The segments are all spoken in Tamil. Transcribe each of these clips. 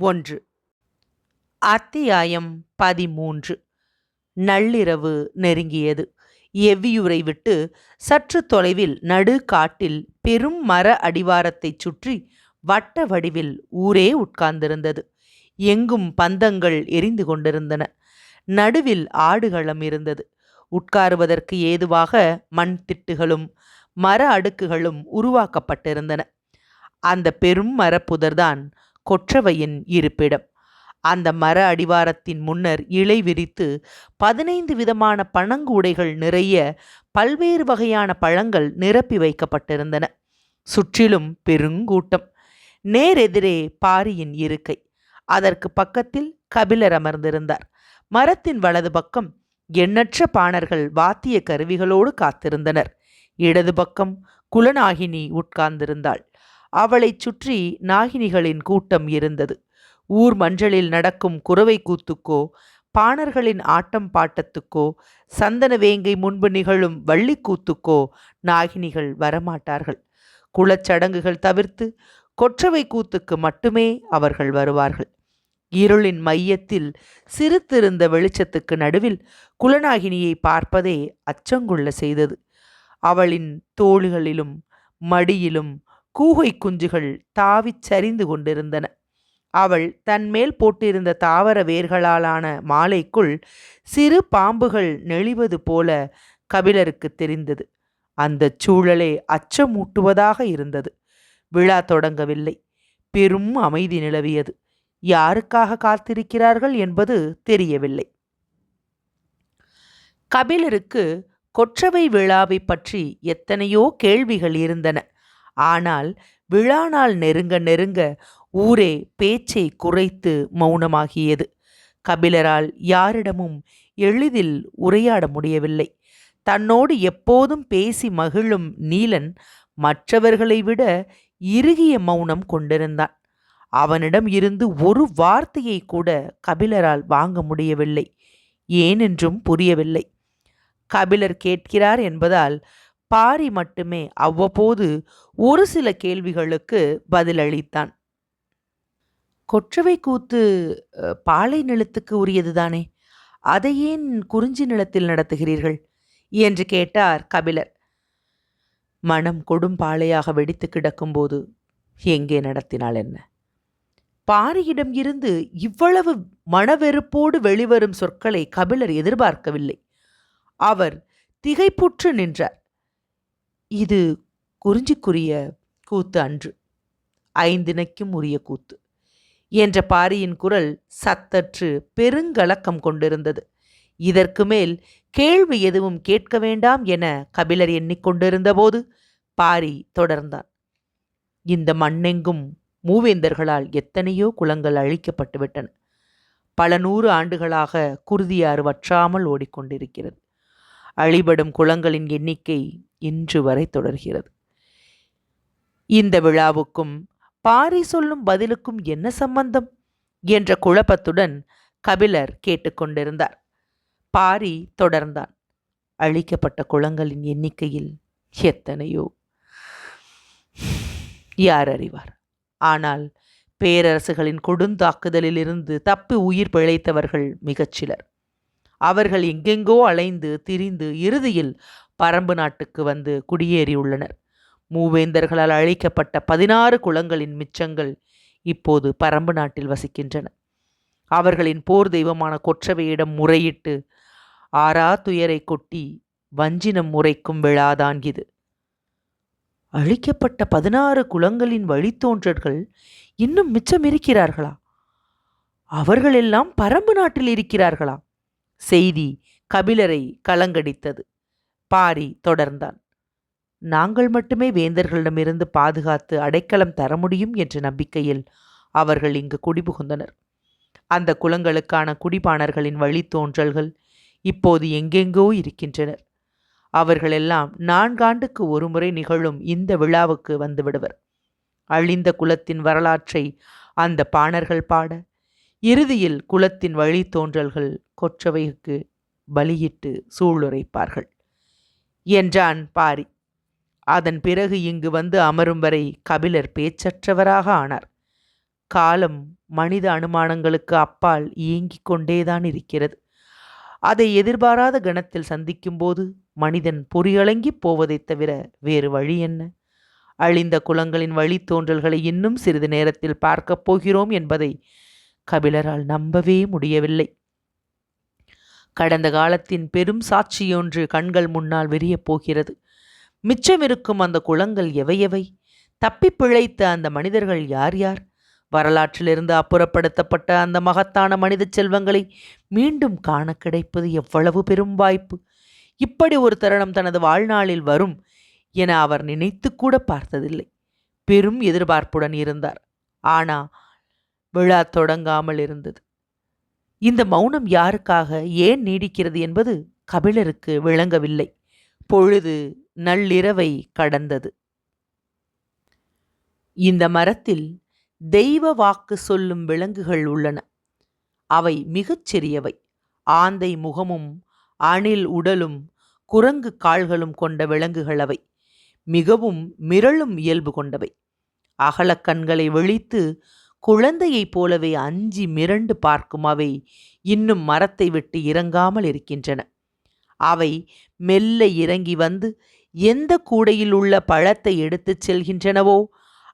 ஒன்று. அத்தியாயம் பதிமூன்று. நள்ளிரவு நெருங்கியது. எவ்வியூரை விட்டு சற்று தொலைவில் நடு காட்டில் பெரும் மர அடிவாரத்தைச் சுற்றி வட்ட வடிவில் ஊரே உட்கார்ந்திருந்தது. எங்கும் பந்தங்கள் எரிந்து கொண்டிருந்தன. நடுவில் ஆடுகளம் இருந்தது. உட்காருவதற்கு ஏதுவாக மண் திட்டுகளும் மர அடுக்குகளும் உருவாக்கப்பட்டிருந்தன. அந்த பெரும் மரப்புதர்தான் கொற்றவையின் இருப்பிடம். அந்த மர அடிவாரத்தின் முன்னர் இலை விரித்து பதினைந்து விதமான பனங்கூடைகள் நிறைய பல்வேறு வகையான பழங்கள் நிரப்பி வைக்கப்பட்டிருந்தன. சுற்றிலும் பெருங்கூட்டம் நேரெதிரே பாரியின் இருக்கை. அதற்கு பக்கத்தில் கபிலர் அமர்ந்திருந்தார். மரத்தின் வலது பக்கம் எண்ணற்ற பாணர்கள் வாத்திய கருவிகளோடு காத்திருந்தனர். இடது பக்கம் குலநாகினி உட்கார்ந்திருந்தாள். அவளைச் சுற்றி நாகினிகளின் கூட்டம் இருந்தது. ஊர் மஞ்சளில் நடக்கும் குறவை கூத்துக்கோ பாணர்களின் ஆட்டம் பாட்டத்துக்கோ சந்தன வேங்கை முன்பு நிகழும் வள்ளிக்கூத்துக்கோ நாகினிகள் வரமாட்டார்கள். குலச்சடங்குகள் தவிர்த்து கொற்றவை கூத்துக்கு மட்டுமே அவர்கள் வருவார்கள். இருளின் மையத்தில் சிரித்திருந்த வெளிச்சத்துக்கு நடுவில் குலநாகினியை பார்ப்பதே அச்சங்குள்ள செய்தது. அவளின் தோள்களிலும் மடியிலும் கூகை குஞ்சுகள் தாவிச் சரிந்து கொண்டிருந்தன. அவள் தன்மேல் போட்டிருந்த தாவர வேர்களாலான மாலைக்குள் சிறு பாம்புகள் நெளிவது போல கபிலருக்கு தெரிந்தது. அந்த சூழலே அச்சமூட்டுவதாக இருந்தது. விழா தொடங்கவில்லை. பெரும் அமைதி நிலவியது. யாருக்காக காத்திருக்கிறார்கள் என்பது தெரியவில்லை. கபிலருக்கு கொற்றவை விழாவை பற்றி எத்தனையோ கேள்விகள் இருந்தன. ஆனால் விழா நாள் நெருங்க நெருங்க ஊரே பேச்சை குறைத்து மௌனமாகியது. கபிலரால் யாரிடமும் எளிதில் உரையாட முடியவில்லை. தன்னோடு எப்போதும் பேசி மகிழும் நீலன் மற்றவர்களை விட இறுகிய மௌனம் கொண்டிருந்தான். அவனிடம் இருந்து ஒரு வார்த்தையை கூட கபிலரால் வாங்க முடியவில்லை. ஏனென்றும் புரியவில்லை. கபிலர் கேட்கிறார் என்பதால் பாரி மட்டுமே அவ்வப்போது ஒரு சில கேள்விகளுக்கு பதிலளித்தான். கொற்றவை கூத்து பாலை நிலத்துக்கு உரியதுதானே அதை ஏன் குறிஞ்சி நிலத்தில் நடத்துகிறீர்கள்? என்று கேட்டார் கபிலர். மனம் கொடும் பாலையாக வெடித்து கிடக்கும்போது எங்கே நடத்தினாள் என்ன? பாரியிடம் இருந்து இவ்வளவு மனவெறுப்போடு வெளிவரும் சொற்களை கபிலர் எதிர்பார்க்கவில்லை. அவர் திகைப்புற்று நின்றார். இது குறிஞ்சிக்குரிய கூத்து அன்று. ஐந்தினைக்கும் உரிய கூத்து. என்ற பாரியின் குரல் சத்தற்று பெருங்கலக்கம் கொண்டிருந்தது. இதற்கு மேல் கேள்வி எதுவும் கேட்க வேண்டாம் என கபிலர் எண்ணிக்கொண்டிருந்தபோது பாரி தொடர்ந்தான். இந்த மண்ணெங்கும் மூவேந்தர்களால் எத்தனையோ குளங்கள் அழிக்கப்பட்டுவிட்டன பல நூறு ஆண்டுகளாக குருதியாறு வற்றாமல் ஓடிக்கொண்டிருக்கிறது. அழிபடும் குளங்களின் எண்ணிக்கை இன்று வரை தொடர்கிறது. இந்த விழாவுக்கும் பாரி சொல்லும் பதிலுக்கும் என்ன சம்பந்தம்? என்ற குழப்பத்துடன் கபிலர் கேட்டுக்கொண்டிருந்தார். பாரி தொடர்ந்தான். அழிக்கப்பட்ட குளங்களின் எண்ணிக்கையில் எத்தனையோ? யார் அறிவார்? ஆனால் பேரரசுகளின் கொடுந்தாக்குதலிலிருந்து தப்பி உயிர் பிழைத்தவர்கள் மிகச்சிலர். அவர்கள் எங்கெங்கோ அலைந்து திரிந்து இறுதியில் பரம்பு நாட்டுக்கு வந்து குடியேறியுள்ளனர் மூவேந்தர்களால் அழிக்கப்பட்ட பதினாறு குளங்களின் மிச்சங்கள் இப்போது பரம்பு நாட்டில் வசிக்கின்றன. அவர்களின் போர் தெய்வமான கொற்றவையிடம் முறையிட்டு ஆறா துயரை கொட்டி வஞ்சினம் முறைக்கும் விழாதான் இது. அழிக்கப்பட்ட பதினாறு குலங்களின் வழித்தோன்றர்கள் இன்னும் மிச்சம் இருக்கிறார்களா அவர்களெல்லாம் பரம்பு நாட்டில் இருக்கிறார்களா? செய்தி கபிலரை கலங்கடித்தது. பாரி தொடர்ந்தான். நாங்கள் மட்டுமே வேந்தர்களிடமிருந்து பாதுகாத்து அடைக்கலம் தர முடியும்? என்ற நம்பிக்கையில் அவர்கள் இங்கு குடிபுகுந்தனர். அந்த குலங்களுக்கான குடிபாணர்களின் வழித்தோன்றல்கள் இப்போது எங்கெங்கோ இருக்கின்றனர். அவர்களெல்லாம் நான்காண்டுக்கு ஒருமுறை நிகழும் இந்த விழாவுக்கு வந்துவிடுவர். அழிந்த குலத்தின் வரலாற்றை அந்த பாணர்கள் பாட இறுதியில் குலத்தின் வழித்தோன்றல்கள் கொற்றவைக்கு பலியிட்டு சூளுரைப்பார்கள். என்றான் பாரி. அதன் பிறகு இங்கு வந்து அமரும் வரை கபிலர் பேச்சற்றவராக ஆனார். காலம் மனித அனுமானங்களுக்கு அப்பால் இயங்கிக் கொண்டேதான் இருக்கிறது. அதை எதிர்பாராத கணத்தில் சந்திக்கும்போது மனிதன் பொறியலங்கிப் போவதைத் தவிர வேறு வழி என்ன? அழிந்த குலங்களின் வழித்தோன்றல்களை இன்னும் சிறிது நேரத்தில் பார்க்கப் போகிறோம் என்பதை கபிலரால் நம்பவே முடியவில்லை. கடந்த காலத்தின் பெரும் சாட்சியொன்று கண்கள் முன்னால் விரியப் போகிறது. மிச்சமிருக்கும் அந்த குளங்கள் எவையவை தப்பி பிழைத்த அந்த மனிதர்கள் யார் யார்? வரலாற்றிலிருந்து அப்புறப்படுத்தப்பட்ட அந்த மகத்தான மனித செல்வங்களை மீண்டும் காண கிடைப்பது எவ்வளவு பெரும் வாய்ப்பு? இப்படி ஒரு தருணம் தனது வாழ்நாளில் வரும் என அவர் நினைத்து கூட பார்த்ததில்லை. பெரும் எதிர்பார்ப்புடன் இருந்தார். ஆனா விழா தொடங்காமல் இருந்தது. இந்த மௌனம் யாருக்காக ஏன் நீடிக்கிறது என்பது கபிலருக்கு விளங்கவில்லை. பொழுது நள்ளிரவை கடந்தது. இந்த மரத்தில் தெய்வ வாக்கு சொல்லும் விலங்குகள் உள்ளன. அவை மிகச் சிறியவை. ஆந்தை முகமும் அணில் உடலும் குரங்கு கால்களும் கொண்ட விலங்குகள் அவை. மிகவும் மிரளும் இயல்பு கொண்டவை. அகலக்கண்களை விழித்து குழந்தையைப் போலவே அஞ்சி மிரண்டு பார்க்கும் அவை இன்னும் மரத்தை விட்டு இறங்காமல் இருக்கின்றன. அவை மெல்ல இறங்கி வந்து எந்த கூடையில் உள்ள பழத்தை எடுத்துச் செல்கின்றனவோ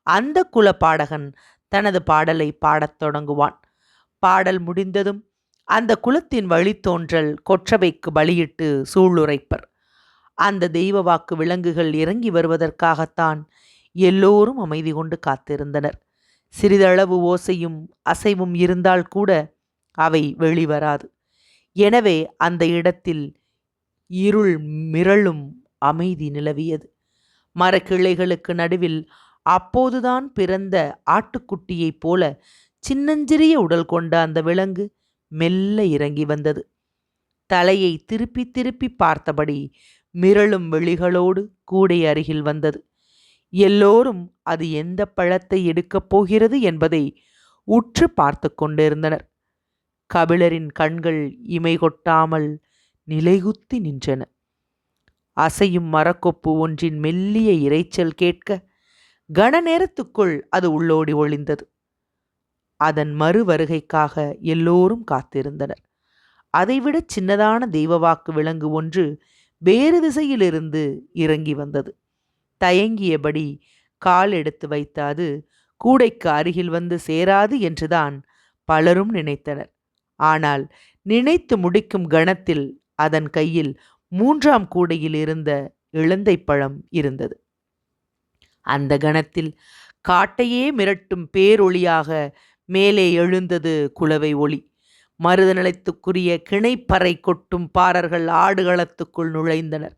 அந்த குலப்பாடகன் தனது பாடலை பாடத் தொடங்குவான். பாடல் முடிந்ததும் அந்த குலத்தின் வழித்தோன்றல் கொற்றவைக்கு பலியிட்டு சூளுரைப்பர். அந்த தெய்வ வாக்கு விலங்குகள் இறங்கி வருவதற்காகத்தான் எல்லோரும் அமைதி கொண்டு காத்திருந்தனர். சிறிதளவு ஓசையும் அசைவும் இருந்தால் கூட அவை வெளிவராது. எனவே அந்த இடத்தில் இருள் மிரளும் அமைதி நிலவியது. மரக்கிளைகளுக்கு நடுவில் அப்போதுதான் பிறந்த ஆட்டுக்குட்டியைப் போல சின்னஞ்சிறிய உடல் கொண்ட அந்த விலங்கு மெல்ல இறங்கி வந்தது. தலையை திருப்பி திருப்பி பார்த்தபடி மிரளும் வெளிகளோடு கூடை அருகில் வந்தது. எல்லோரும் அது எந்த பழத்தை எடுக்கப் போகிறது என்பதை உற்று பார்த்து கொண்டிருந்தனர். கபிலரின் கண்கள் இமை கொட்டாமல் நிலைகுத்தி நின்றன. அசையும் மரக்கொப்பு ஒன்றின் மெல்லிய இரைச்சல் கேட்க கன நேரத்துக்குள் அது உள்ளோடி ஒளிந்தது. அதன் மறு வருகைக்காக எல்லோரும் காத்திருந்தனர். அதைவிட சின்னதான தெய்வவாக்கு விலங்கு ஒன்று வேறு திசையிலிருந்து இறங்கி வந்தது. தயங்கியபடி கால் எடுத்து வைத்த அது கூடைக்கு அருகில் வந்து சேராது என்றுதான் பலரும் நினைத்தனர். ஆனால் நினைத்து முடிக்கும் கணத்தில் அதன் கையில் மூன்றாம் கூடையில் இருந்த இளந்தை பழம் இருந்தது. அந்த கணத்தில் காட்டையே மிரட்டும் பேரொளியாக மேலே எழுந்தது குலவை ஒளி. மருதநிலத்துக்குரிய கிணைப்பறை கொட்டும் பாரர்கள் ஆடுகளத்துக்குள் நுழைந்தனர்.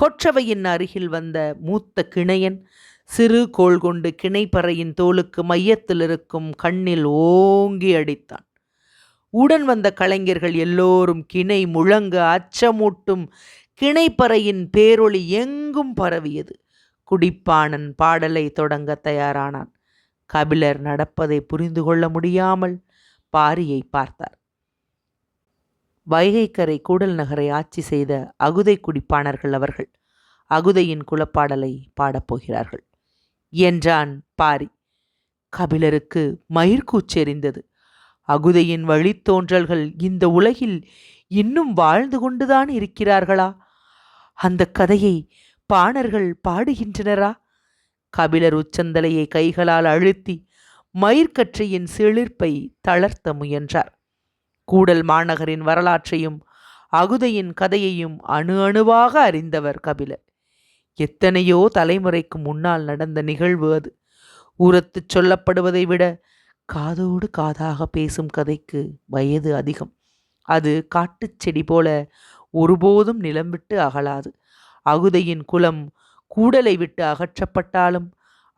கொற்றவையின் அருகில் வந்த மூத்த கிணையன் சிறு கோள் கொண்டு கிணைப்பறையின் தோலுக்கு மையத்தில் இருக்கும் கண்ணில் ஓங்கி அடித்தான். உடன் வந்த கலைஞர்கள் எல்லோரும் கிணை முழங்க அச்சமூட்டும் கிணைப்பறையின் பேரொளி எங்கும் பரவியது. குடிப்பானன் பாடலை தொடங்க தயாரானான். கபிலர் நடப்பதை புரிந்து கொள்ள முடியாமல் பாரியை பார்த்தார். வைகைக்கரை கூடல் நகரை ஆட்சி செய்த அகுதை குடிப்பாணர்கள் அவர்கள் அகுதையின் குலப்பாடலை பாடப்போகிறார்கள் என்றான் பாரி. கபிலருக்கு மயிர்கூச்செறிந்தது அகுதையின் வழித்தோன்றல்கள் இந்த உலகில் இன்னும் வாழ்ந்து கொண்டுதான் இருக்கிறார்களா? அந்த கதையை பாணர்கள் பாடுகின்றனரா? கபிலர் உச்சந்தலையை கைகளால் அழுத்தி மயிர்கற்றையின் சிலிர்ப்பை தளர்த்த முயன்றார். கூடல் மாநகரின் வரலாற்றையும் அகுதையின் கதையையும் அணு அணுவாக அறிந்தவர் கபிலர். எத்தனையோ தலைமுறைக்கு முன்னால் நடந்த நிகழ்வு அது. உரத்துச் சொல்லப்படுவதை விட காதோடு காதாக பேசும் கதைக்கு வயது அதிகம். அது காட்டுச் செடி போல ஒருபோதும் நிலம் விட்டு அகலாது. அகுதையின் குலம் கூடலை விட்டு அகற்றப்பட்டாலும்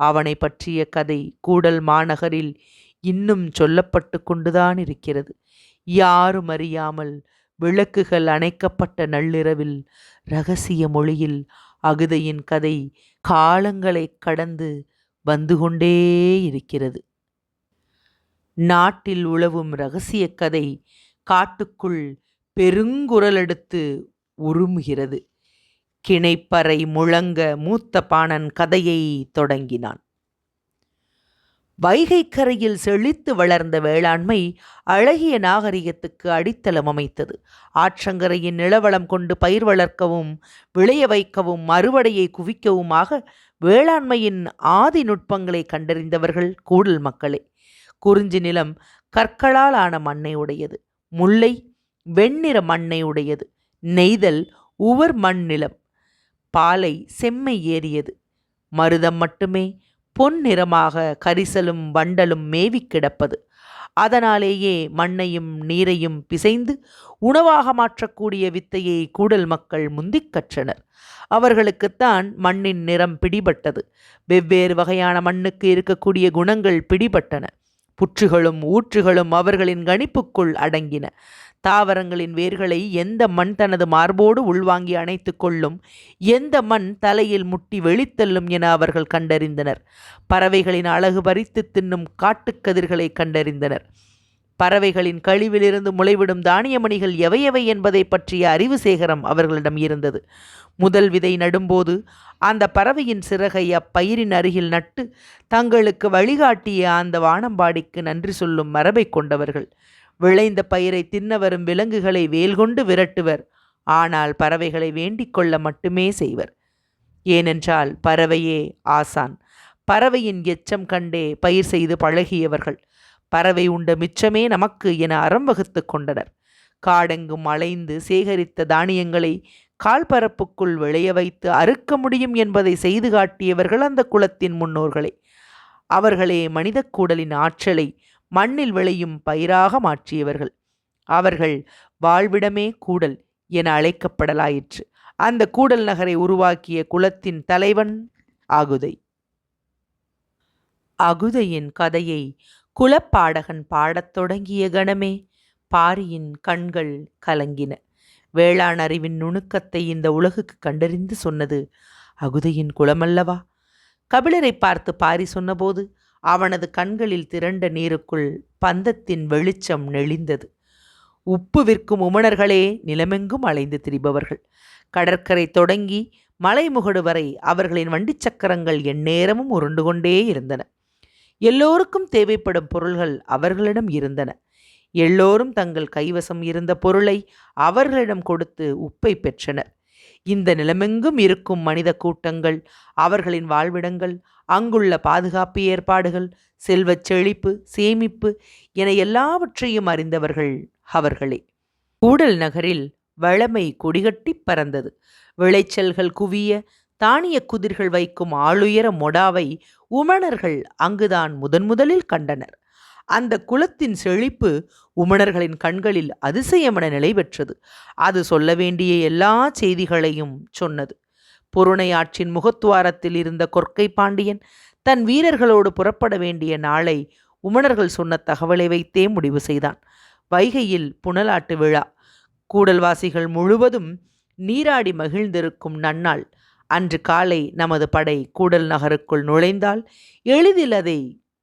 அவனை பற்றிய கதை கூடல் மாநகரில் இன்னும் சொல்லப்பட்டு கொண்டுதான் இருக்கிறது. யாரும் அறியாமல் விளக்குகள் அணைக்கப்பட்ட நள்ளிரவில் ரகசிய மொழியில் அகுதையின் கதை காலங்களை கடந்து வந்து கொண்டே இருக்கிறது. நாட்டில் உழவும் ரகசிய கதை காட்டுக்குள் பெருங்குரலெடுத்து உருமுகிறது. கிணைப்பறை முழங்க மூத்த பாணன் கதையை தொடங்கினான். வைகை கரையில் செழித்து வளர்ந்த வேளாண்மை அழகிய நாகரிகத்துக்கு அடித்தளம் அமைத்தது. ஆற்றங்கரையின் நிலவளம் கொண்டு பயிர் வளர்க்கவும் விளைய வைக்கவும் அறுவடையை குவிக்கவுமாக வேளாண்மையின் ஆதி நுட்பங்களை கண்டறிந்தவர்கள் கூடல் மக்களே. குறிஞ்சி நிலம் கற்களால் ஆன மண்ணை உடையது முல்லை வெண்ணிற மண்ணை உடையது நெய்தல் உவர் மண் நிலம் பாலை செம்மை ஏறியது. மருதம் மட்டுமே பொன் நிறமாக கரிசலும் வண்டலும் மேவி கிடப்பது. அதனாலேயே மண்ணையும் நீரையும் பிசைந்து உணவாக மாற்றக்கூடிய வித்தையை கூடல் மக்கள் முந்திக் கற்றனர். அவர்களுக்குத்தான் மண்ணின் நிறம் பிடிபட்டது. வெவ்வேறு வகையான மண்ணுக்கு இருக்கக்கூடிய குணங்கள் பிடிபட்டன. புற்றுகளும் ஊற்றுகளும் அவர்களின் கணிப்புக்குள் அடங்கின. தாவரங்களின் வேர்களை எந்த மண் தனது மார்போடு உள்வாங்கி அணைத்து கொள்ளும் எந்த மண் தலையில் முட்டி வெளித்தள்ளும் என அவர்கள் கண்டறிந்தனர். பறவைகளின் அழகு பறித்து தின்னும் காட்டுக்கதிர்களை கண்டறிந்தனர். பறவைகளின் கழிவிலிருந்து முளைவிடும் தானியமணிகள் எவையவை என்பதை பற்றிய அறிவு சேகரம் அவர்களிடம் இருந்தது. முதல் விதை நடும்போது அந்த பறவையின் சிறகை அப்பயிரின் அருகில் நட்டு தங்களுக்கு வழிகாட்டிய அந்த வானம்பாடிக்கு நன்றி சொல்லும் மரபை கொண்டவர்கள். விளைந்த பயிரை தின்ன வரும் விலங்குகளை வேல் கொண்டு விரட்டுவர். ஆனால் பறவைகளை வேண்டிக் கொள்ள மட்டுமே செய்வர். ஏனென்றால் பறவையே ஆசான். பறவையின் எச்சம் கண்டே பயிர் செய்து பழகியவர்கள். பறவை உண்ட மிச்சமே நமக்கு என அறம் வகுத்து கொண்டனர். காடெங்கும் அலைந்து சேகரித்த தானியங்களை கால்பரப்புக்குள் விளைய வைத்து அறுக்க முடியும் என்பதை செய்து காட்டியவர்கள் அந்த குலத்தின் முன்னோர்களே. அவர்களே மனித கூடலின் ஆற்றலை மண்ணில் விளையும் பயிராக மாற்றியவர்கள். அவர்கள் வாழ்விடமே கூடல் என அழைக்கப்படலாயிற்று. அந்த கூடல் நகரை உருவாக்கிய குலத்தின் தலைவன் அகுதை. அகுதையின் கதையை குலப்பாடகன் பாடத் தொடங்கிய கணமே பாரியின் கண்கள் கலங்கின. வேளாண் அறிவின் நுணுக்கத்தை இந்த உலகுக்கு கண்டறிந்து சொன்னது அகுதையின் குலமல்லவா? கபிலரை பார்த்து பாரி சொன்னபோது அவனது கண்களில் திரண்ட நீருக்குள் பந்தத்தின் வெளிச்சம் நெளிந்தது. உப்பு விற்கும் உமணர்களே நிலமெங்கும் அலைந்து திரிபவர்கள். கடற்கரை தொடங்கி மலைமுகடு வரை அவர்களின் வண்டி சக்கரங்கள் எந்நேரமும் உருண்டு கொண்டே இருந்தன. எல்லோருக்கும் தேவைப்படும் பொருள்கள் அவர்களிடம் இருந்தன. எல்லோரும் தங்கள் கைவசம் இருந்த பொருளை அவர்களிடம் கொடுத்து உப்பை பெற்றனர். இந்த நிலமெங்கும் இருக்கும் மனித கூட்டங்கள் அவர்களின் வாழ்விடங்கள் அங்குள்ள பாதுகாப்பு ஏற்பாடுகள் செல்வச் செழிப்பு சேமிப்பு என எல்லாவற்றையும் அறிந்தவர்கள் அவர்களே. கூடல் நகரில் வளமை கொடிகட்டி பறந்தது. விளைச்சல்கள் குவிய தானிய குதிர்கள் வைக்கும் ஆளுயர மொடாவை உமணர்கள் அங்குதான் முதன் முதலில் கண்டனர். அந்த குலத்தின் செழிப்பு உமணர்களின் கண்களில் அதிசயமென நிலை பெற்றது அது சொல்ல வேண்டிய எல்லா செய்திகளையும் சொன்னது. புருணையாற்றின் முகத்துவாரத்தில் இருந்த கொற்கை பாண்டியன் தன் வீரர்களோடு புறப்பட வேண்டிய நாளை உமணர்கள் சொன்ன தகவலை வைத்தே முடிவு செய்தான். வைகையில் புனலாட்டு விழா. கூடல்வாசிகள் முழுவதும் நீராடி மகிழ்ந்திருக்கும் நன்னாள். அன்று காலை நமது படை கூடல் நகருக்குள் நுழைந்தால் எளிதில் அதை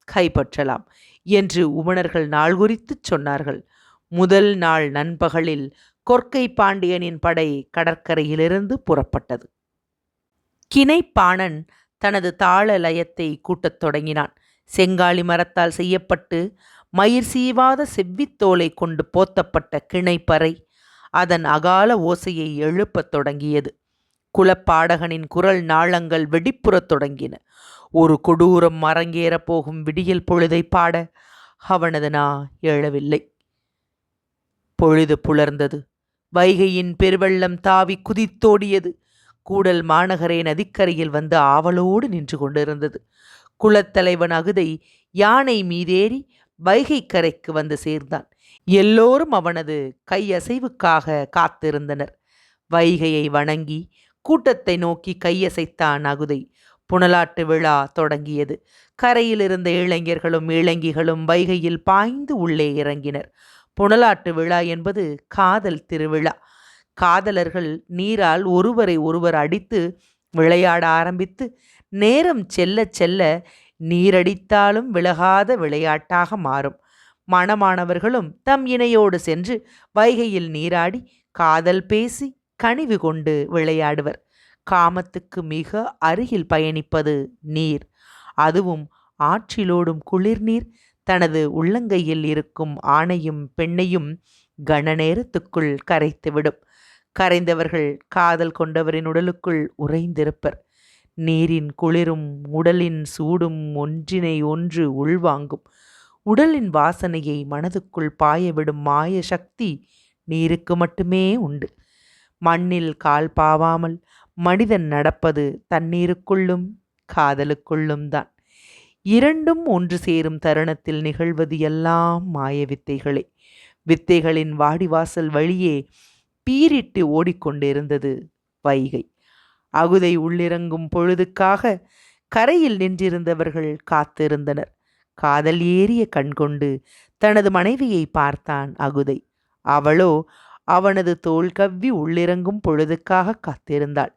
கைப்பற்றலாம். என்று உமணர்கள் நாள் குறித்துச் சொன்னார்கள். முதல் நாள் நண்பகலில் கொற்கை பாண்டியனின் படை கடற்கரையிலிருந்து புறப்பட்டது. கிணைப்பாணன் தனது தாள லயத்தை கூட்டத் தொடங்கினான். செங்காலி மரத்தால் செய்யப்பட்டு மயிர் சீவாத செவ்வித்தோலை கொண்டு போத்தப்பட்ட கிணைப்பறை அதன் அகால ஓசையை எழுப்பத் தொடங்கியது. குலப்பாடகனின் குரல் நாளங்கள் வெடிப்புறத் தொடங்கின. ஒரு கொடூரம் அரங்கேறப் போகும் விடியல் பொழுதை பாட அவனது நா எழவில்லை. பொழுது புலர்ந்தது. வைகையின் பெருவெள்ளம் தாவி குதித்தோடியது. கூடல் மாநகரே நதிக்கரையில் வந்து ஆவலோடு நின்று கொண்டிருந்தது. குலத்தலைவன் அகுதை யானை மீதேறி வைகை கரைக்கு வந்து சேர்ந்தான். எல்லோரும் அவனது கையசைவுக்காக காத்திருந்தனர். வைகையை வணங்கி கூட்டத்தை நோக்கி கையசைத்தான் அகுதை. புனலாட்டு விழா தொடங்கியது. கரையில் இருந்த இளைஞர்களும் இளைஞிகளும் வைகையில் பாய்ந்து உள்ளே இறங்கினர். புனலாட்டு விழா என்பது காதல் திருவிழா. காதலர்கள் நீரால் ஒருவரை ஒருவர் அடித்து விளையாட ஆரம்பித்து நேரம் செல்ல செல்ல நீரடித்தாலும் விலகாத விளையாட்டாக மாறும். மணமானவர்களும் தம் இணையோடு சென்று வைகையில் நீராடி காதல் பேசி கனிவு கொண்டு விளையாடுவர். காமத்துக்கு மிக அருகில் பயணிப்பது நீர். அதுவும் ஆற்றிலோடும் குளிர்நீர். தனது உள்ளங்கையில் இருக்கும் ஆணையும் பெண்ணையும் கன நேரத்துக்குள் கரைத்துவிடும். கரைந்தவர்கள் காதல் கொண்டவரின் உடலுக்குள் உறைந்திருப்பர். நீரின் குளிரும் உடலின் சூடும் ஒன்றினை ஒன்று உள்வாங்கும். உடலின் வாசனையை மனதுக்குள் பாயவிடும் மாய சக்தி நீருக்கு மட்டுமே உண்டு. மண்ணில் கால் பாவாமல் மனிதன் நடப்பது தண்ணீருக்குள்ளும் காதலுக்குள்ளும் தான் இரண்டும் ஒன்று சேரும் தருணத்தில் நிகழ்வது எல்லாம் மாய வித்தைகளே. வித்தைகளின் வாடிவாசல் வழியே பீரிட்டு ஓடிக்கொண்டிருந்தது வைகை. அகுதை உள்ளிறங்கும் பொழுதுக்காக கரையில் நின்றிருந்தவர்கள் காத்திருந்தனர். காதல் ஏறிய கண்கொண்டு தனது மனைவியை பார்த்தான் அகுதை. அவளோ அவனது தோல் கவ்வி உள்ளிறங்கும் பொழுதுக்காக காத்திருந்தாள்.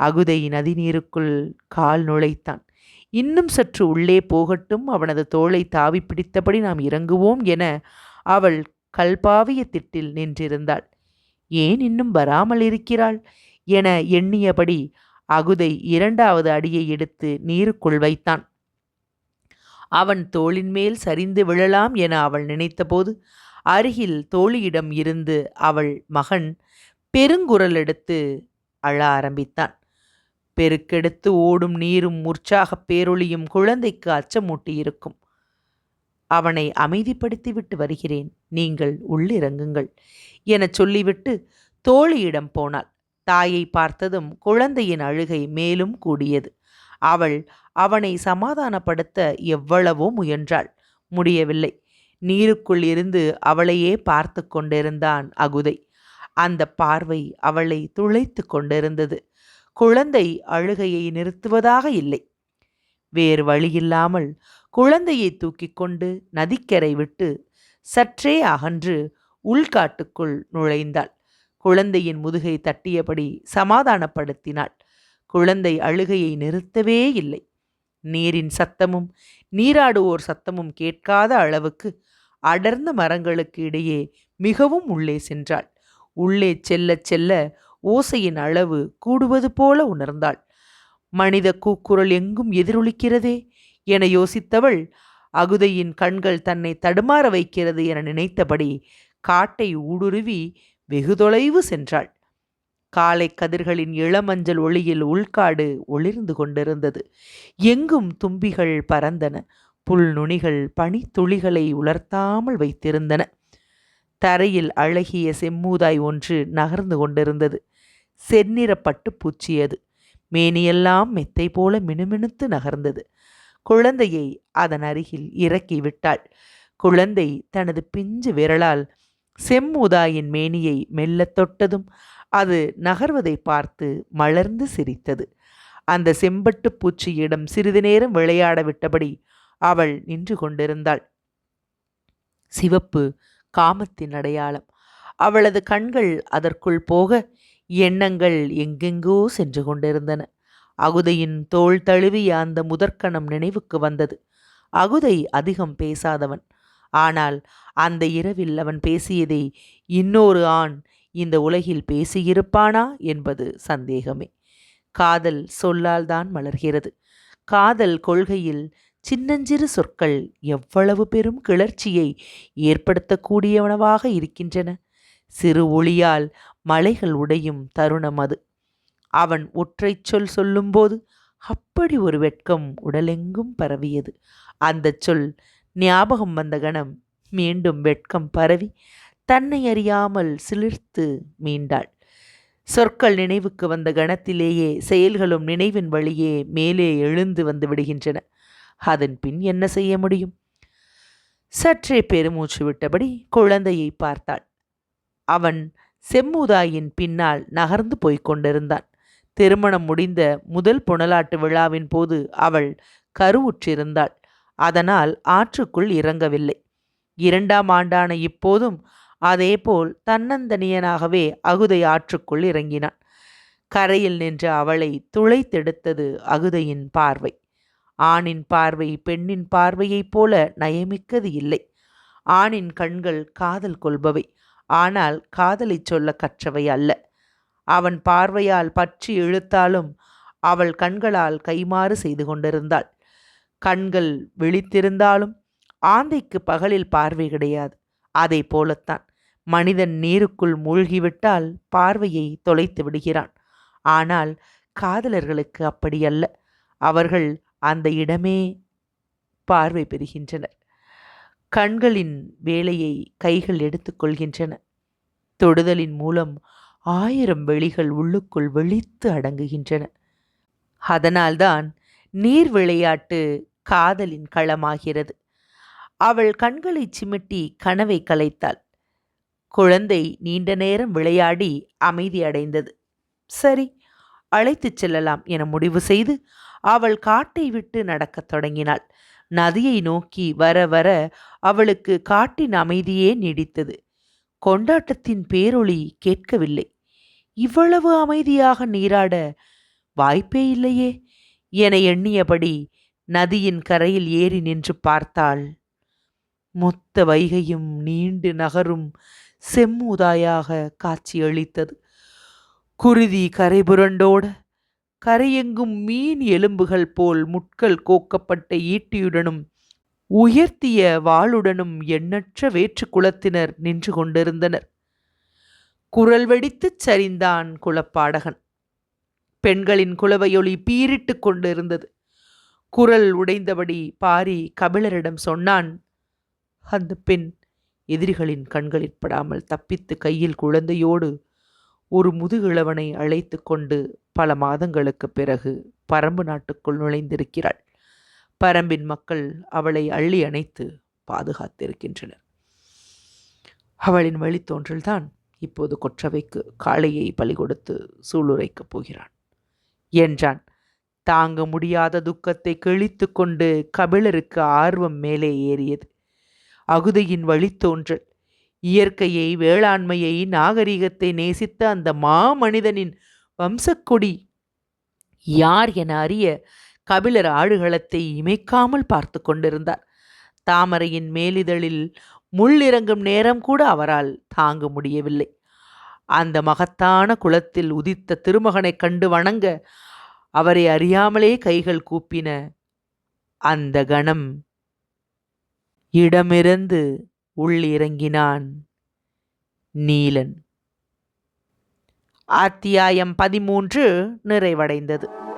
அகுதை நதிநீருக்குள் கால் நுழைத்தான். இன்னும் சற்று உள்ளே போகட்டும் அவனது தோளை தாவி பிடித்தபடி நாம் இறங்குவோம் என அவள் கல்பாவிய திட்டில் நின்றிருந்தாள். ஏன் இன்னும் வராமல் இருக்கிறாள்? என எண்ணியபடி அகுதை இரண்டாவது அடியை எடுத்து நீருக்குள் வைத்தான். அவன் தோளின் மேல் சரிந்து விழலாம் என அவள் நினைத்தபோது அருகில் தோழியிடம் இருந்து அவள் மகன் பெருங்குரல் எடுத்து அழ ஆரம்பித்தான். பெருக்கெடுத்து ஓடும் நீரும் உற்சாகப் பேரொளியும் குழந்தைக்கு அச்சமூட்டியிருக்கும். அவனை அமைதிப்படுத்திவிட்டு வருகிறேன். நீங்கள் உள்ளிறங்குங்கள் எனச் சொல்லிவிட்டு தோழியிடம் போனாள். தாயை பார்த்ததும் குழந்தையின் அழுகை மேலும் கூடியது. அவள் அவனை சமாதானப்படுத்த எவ்வளவோ முயன்றாள். முடியவில்லை. நீருக்குள் இருந்து அவளையே பார்த்து கொண்டிருந்தான் அகுதை. அந்த பார்வை அவளை துளைத்து கொண்டிருந்தது. குழந்தை அழுகையை நிறுத்துவதாக இல்லை. வேறு வழியில்லாமல் குழந்தையை தூக்கி கொண்டு நதிக்கரை விட்டு சற்றே அகன்று உள்காட்டுக்குள் நுழைந்தாள். குழந்தையின் முதுகை தட்டியபடி சமாதானப்படுத்தினாள். குழந்தை அழுகையை நிறுத்தவே இல்லை. நீரின் சத்தமும் நீராடுவோர் சத்தமும் கேட்காத அளவுக்கு அடர்ந்த மரங்களுக்கு இடையே மிகவும் உள்ளே சென்றாள். உள்ளே செல்ல செல்ல ஓசையின் அளவு கூடுவது போல உணர்ந்தாள். மனித கூக்குரல் எங்கும் எதிரொலிக்கிறதே என யோசித்தவள் அகுதையின் கண்கள் தன்னை தடுமாற வைக்கிறது என நினைத்தபடி காட்டை ஊடுருவி வெகு தொலைவு சென்றாள். காலை கதிர்களின் இளமஞ்சள் ஒளியில் உள்காடு ஒளிர்ந்து கொண்டிருந்தது. எங்கும் தும்பிகள் பறந்தன. புல் நுனிகள் பனித்துளிகளை உலர்த்தாமல் வைத்திருந்தன. தரையில் அழகிய செம்மூதாய் ஒன்று நகர்ந்து கொண்டிருந்தது. செந்நிறப்பட்டு பூச்சியது. மேனியெல்லாம் மெத்தை போல மினுமினுத்து நகர்ந்தது. குழந்தையை அதன் அருகில் இறக்கி விட்டாள். குழந்தை தனது பிஞ்சு விரலால் செம்மூதாயின் மேனியை மெல்லத் தொட்டதும் அது நகர்வதை பார்த்து மலர்ந்து சிரித்தது. அந்த செம்பட்டு பூச்சியிடம் சிறிது நேரம் விளையாட விட்டபடி அவள் நின்று கொண்டிருந்தாள். சிவப்பு காமத்தின் அடையாளம். அவளது கண்கள் அதற்குள் போக எண்ணங்கள் எங்கெங்கோ சென்று கொண்டிருந்தன. அகுதையின் தோல் தழுவிய அந்த முதற்கணம் நினைவுக்கு வந்தது. அகுதை அதிகம் பேசாதவன். ஆனால் அந்த இரவில் அவன் பேசியதை இன்னொரு ஆண் இந்த உலகில் பேசியிருப்பானா? என்பது சந்தேகமே. காதல் சொல்லால் தான் மலர்கிறது. காதல் கொள்கையில் சின்னஞ்சிறு சொற்கள் எவ்வளவு பெரும் கிளர்ச்சியை ஏற்படுத்தக்கூடியவனவாக இருக்கின்றன. சிறு ஒளியால் மலைகள் உடையும் தருணம் அது. அவன் ஒற்றை சொல் சொல்லும்போது அப்படி ஒரு வெட்கம் உடலெங்கும் பரவியது. அந்த சொல் ஞாபகம் வந்த கணம் மீண்டும் வெட்கம் பரவி தன்னை அறியாமல் சிலிர்த்து மீண்டாள். சொற்கள் நினைவுக்கு வந்த கணத்திலேயே செயல்களும் நினைவின் வழியே மேலே எழுந்து வந்து விடுகின்றன. அதன் பின் என்ன செய்ய முடியும்? சற்றே பெருமூச்சு விட்டபடி குழந்தையை பார்த்தாள். அவன் செம்முதாயின் பின்னால் நகர்ந்து போய்க் கொண்டிருந்தான். திருமணம் முடிந்த முதல் புனலாட்டு விழாவின் போது அவள் கருவுற்றிருந்தாள். அதனால் ஆற்றுக்குள் இறங்கவில்லை. இரண்டாம் ஆண்டான இப்போதும் அதேபோல் தன்னந்தனியனாகவே அகுதை ஆற்றுக்குள் இறங்கினான். கரையில் நின்ற அவளை துளைத்தெடுத்தது அகுதையின் பார்வை. ஆணின் பார்வை பெண்ணின் பார்வையைப் போல நயமிக்கது இல்லை. ஆணின் கண்கள் காதல் கொள்பவை. ஆனால் காதலை சொல்ல கற்றவை அல்ல. அவன் பார்வையால் பற்றி இழுத்தாலும் அவள் கண்களால் கைமாறு செய்து கொண்டிருந்தாள். கண்கள் விழித்திருந்தாலும் ஆந்தைக்கு பகலில் பார்வை கிடையாது. அதை போலத்தான் மனிதன் நீருக்குள் மூழ்கிவிட்டால் பார்வையை தொலைத்து விடுகிறான். ஆனால் காதலர்களுக்கு அப்படியல்ல அவர்கள் அந்த இடமே பார்வை பெறுகின்றனர். கண்களின் வேலையை கைகள் எடுத்துக்கொள்கின்றன தொடுதலின் மூலம் ஆயிரம் வெளிகள் உள்ளுக்குள் வெளித்து அடங்குகின்றன. அதனால்தான் நீர் விளையாட்டு காதலின் களமாகிறது. அவள் கண்களை சிமிட்டி கனவை கலைத்தாள். குழந்தை நீண்ட நேரம் விளையாடி அமைதியடைந்தது சரி அழைத்துச் செல்லலாம் என முடிவு செய்து அவள் காட்டை விட்டு நடக்கத் தொடங்கினாள். நதியை நோக்கி வர வர அவளுக்கு காட்டின் அமைதியே நீடித்தது. கொண்டாட்டத்தின் பேரொளி கேட்கவில்லை. இவ்வளவு அமைதியாக நீராட வாய்ப்பே இல்லையே என எண்ணியபடி நதியின் கரையில் ஏறி நின்று பார்த்தாள். மொத்த வைகையும் நீண்டு நகரும் செம்முதாயாக காட்சியளித்தது குருதி கரைபுரண்டோட கரையெங்கும் மீன் எலும்புகள் போல் முட்கள் கோக்கப்பட்ட ஈட்டியுடனும் உயர்த்திய வாளுடனும் எண்ணற்ற வேற்று குலத்தினர் நின்று கொண்டிருந்தனர். குரல் வெடித்துச் சரிந்தான் குலப்பாடகன். பெண்களின் குலவையொளி பீரிட்டு கொண்டிருந்தது. குரல் உடைந்தபடி பாரி கபிலரிடம் சொன்னான் அந்த பெண் எதிரிகளின் கண்களில் படாமல் தப்பித்து கையில் குழந்தையோடு ஒரு முதுகிழவனை அழைத்து கொண்டு பல மாதங்களுக்கு பிறகு பரம்பு நாட்டுக்குள் நுழைந்திருக்கிறாள். பரம்பின் மக்கள் அவளை அள்ளி அணைத்து பாதுகாத்திருக்கின்றனர். அவளின் வழித்தோன்றல்தான் இப்போது கொற்றவைக்கு காளையை பலி கொடுத்து சூளுரைக்கப் போகிறான். என்றான். தாங்க முடியாத துக்கத்தை கிழித்து கொண்டு கபிலருக்கு ஆர்வம் மேலே ஏறியது. அகுதையின் வழித்தோன்றல் இயற்கையை வேளாண்மையை நாகரிகத்தை நேசித்த அந்த மாமனிதனின் வம்சக்கொடி. யார் என அறிய கபிலர் ஆடுகளத்தை இமைக்காமல் பார்த்து கொண்டிருந்தார். தாமரையின் மேலிதழில் முள் இறங்கும் நேரம் கூட அவரால் தாங்க முடியவில்லை. அந்த மகத்தான குலத்தில் உதித்த திருமகனை கண்டு வணங்க அவரை அறியாமலே கைகள் கூப்பின அந்த கணம் இடமிருந்து உள்ளிறங்கினான். நீலன். அத்தியாயம் பதிமூன்று நிறைவடைந்தது.